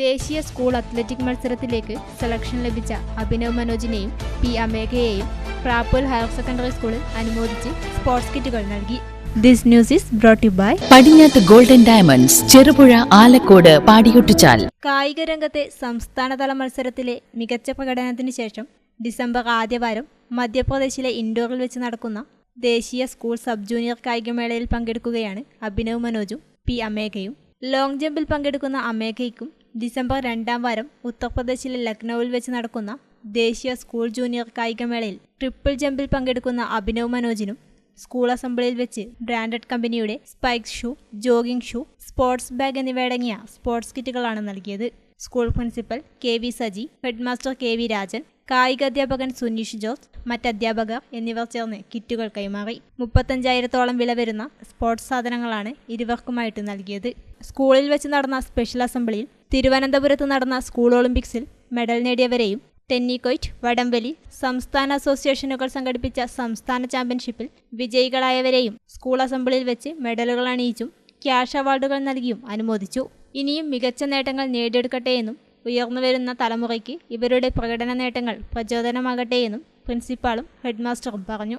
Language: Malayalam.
ദേശീയ സ്കൂൾ അത്ലറ്റിക് മത്സരത്തിലേക്ക് സെലക്ഷൻ ലഭിച്ച അഭിനവ് മനോജിനെയും പി അമേഘയെയും പ്രാപ്പൂൽ ഹയർ സെക്കൻഡറി സ്കൂളിൽ അനുമോദിച്ച് സ്പോർട്സ് കിറ്റുകൾ നൽകി. This news is brought you by Padinjath golden diamonds Cherupuzha Alakode Padiyottuchal. കായിക രംഗത്തെ സംസ്ഥാനതല മത്സരത്തിലെ മികച്ച പ്രകടനത്തിന് ശേഷം ഡിസംബർ ആദ്യവാരം മധ്യപ്രദേശിലെ ഇൻഡോറിൽ വെച്ച് നടക്കുന്ന ദേശീയ സ്കൂൾ സബ് ജൂനിയർ കായികമേളയിൽ പങ്കെടുക്കുകയാണ് അഭിനവ് മനോജും പി അമേഘയും. ലോങ് ജമ്പിൽ പങ്കെടുക്കുന്ന അമേഘയ്ക്കും ഡിസംബർ രണ്ടാം വാരം ഉത്തർപ്രദേശിലെ ലക്നൌവിൽ വെച്ച് നടക്കുന്ന ദേശീയ സ്കൂൾ ജൂനിയർ കായികമേളയിൽ ട്രിപ്പിൾ ജമ്പിൽ പങ്കെടുക്കുന്ന അഭിനവ് മനോജിനും സ്കൂൾ അസംബ്ലിയിൽ വെച്ച് ബ്രാൻഡഡ് കമ്പനിയുടെ spike shoe jogging shoe sports bag എന്നിവയടങ്ങിയ sports കിറ്റുകളാണ് നൽകിയത്. School principal K V Saji headmaster K V Rajan കായിക അധ്യാപകൻ സുനീഷ് ജോർജ് മറ്റധ്യാപകർ എന്നിവർ ചേർന്ന് കിറ്റുകൾ കൈമാറി. മുപ്പത്തഞ്ചായിരത്തോളം വില വരുന്ന സ്പോർട്സ് സാധനങ്ങളാണ് ഇരുവർക്കുമായിട്ട് നൽകിയത്. സ്കൂളിൽ വെച്ച് നടന്ന സ്പെഷ്യൽ അസംബ്ലിയിൽ തിരുവനന്തപുരത്ത് നടന്ന സ്കൂൾ ഒളിമ്പിക്സിൽ മെഡൽ നേടിയവരെയും ടെന്നിക്കൊയ്റ്റ് വടംവലി സംസ്ഥാന അസോസിയേഷനുകൾ സംഘടിപ്പിച്ച സംസ്ഥാന ചാമ്പ്യൻഷിപ്പിൽ വിജയികളായവരെയും സ്കൂൾ അസംബ്ലിയിൽ വെച്ച് മെഡലുകൾ അണിയിച്ചും ക്യാഷ് അവാർഡുകൾ നൽകിയും അനുമോദിച്ചു. ഇനിയും മികച്ച നേട്ടങ്ങൾ നേടിയെടുക്കട്ടെ നേടിയെടുക്കട്ടെയെന്നും ഉയർന്നുവരുന്ന തലമുറയ്ക്ക് ഇവരുടെ പ്രകടന നേട്ടങ്ങൾ പ്രചോദനമാകട്ടെയെന്നും പ്രിൻസിപ്പാളും ഹെഡ്മാസ്റ്ററും പറഞ്ഞു.